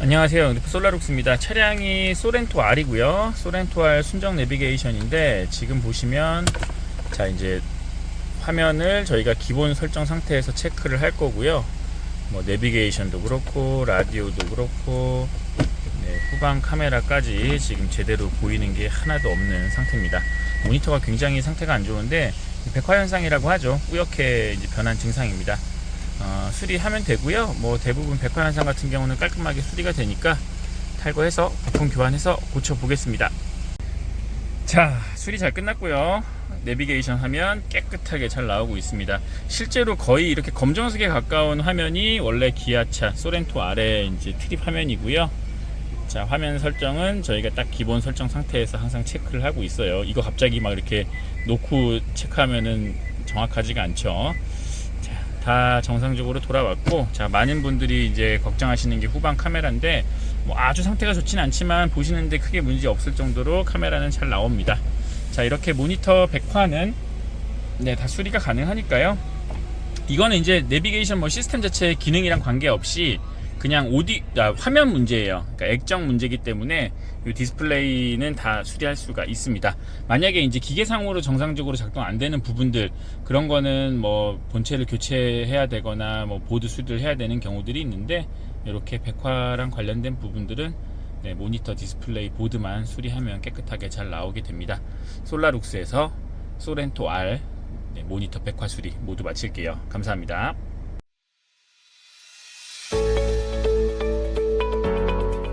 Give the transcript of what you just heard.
안녕하세요. 솔라룩스입니다. 차량이 소렌토 R이고요. 소렌토 R 순정 내비게이션인데 지금 보시면 자 이제 화면을 저희가 기본 설정 상태에서 체크를 할 거고요. 뭐 내비게이션도 그렇고 라디오도 그렇고 네, 후방 카메라까지 지금 제대로 보이는 게 하나도 없는 상태입니다. 모니터가 굉장히 상태가 안 좋은데 백화 현상이라고 하죠. 뿌옇게 변한 증상입니다. 어, 수리하면 되고요. 뭐 대부분 백화 현상 같은 경우는 깔끔하게 수리가 되니까 탈거해서 부품 교환해서 고쳐 보겠습니다. 자, 수리 잘 끝났고요. 내비게이션 화면 깨끗하게 잘 나오고 있습니다. 실제로 거의 이렇게 검정색에 가까운 화면이 원래 기아차 소렌토 아래 이제 트립 화면이고요. 자, 화면 설정은 저희가 딱 기본 설정 상태에서 항상 체크를 하고 있어요. 이거 갑자기 막 이렇게 놓고 체크하면은 정확하지가 않죠. 자, 다 정상적으로 돌아왔고, 자, 많은 분들이 이제 걱정하시는 게 후방 카메라인데, 뭐 아주 상태가 좋진 않지만 보시는데 크게 문제 없을 정도로 카메라는 잘 나옵니다. 자, 이렇게 모니터 백화는 네, 다 수리가 가능하니까요. 이거는 이제 내비게이션 뭐 시스템 자체의 기능이랑 관계없이 그냥 오디 아, 화면 문제예요. 그러니까 액정 문제이기 때문에 이 디스플레이는 다 수리할 수가 있습니다. 만약에 이제 기계상으로 정상적으로 작동 안 되는 부분들 그런 거는 뭐 본체를 교체해야 되거나 뭐 보드 수리를 해야 되는 경우들이 있는데 이렇게 백화랑 관련된 부분들은 네, 모니터 디스플레이 보드만 수리하면 깨끗하게 잘 나오게 됩니다. 솔라룩스에서 소렌토 R 네, 모니터 백화 수리 모두 마칠게요. 감사합니다.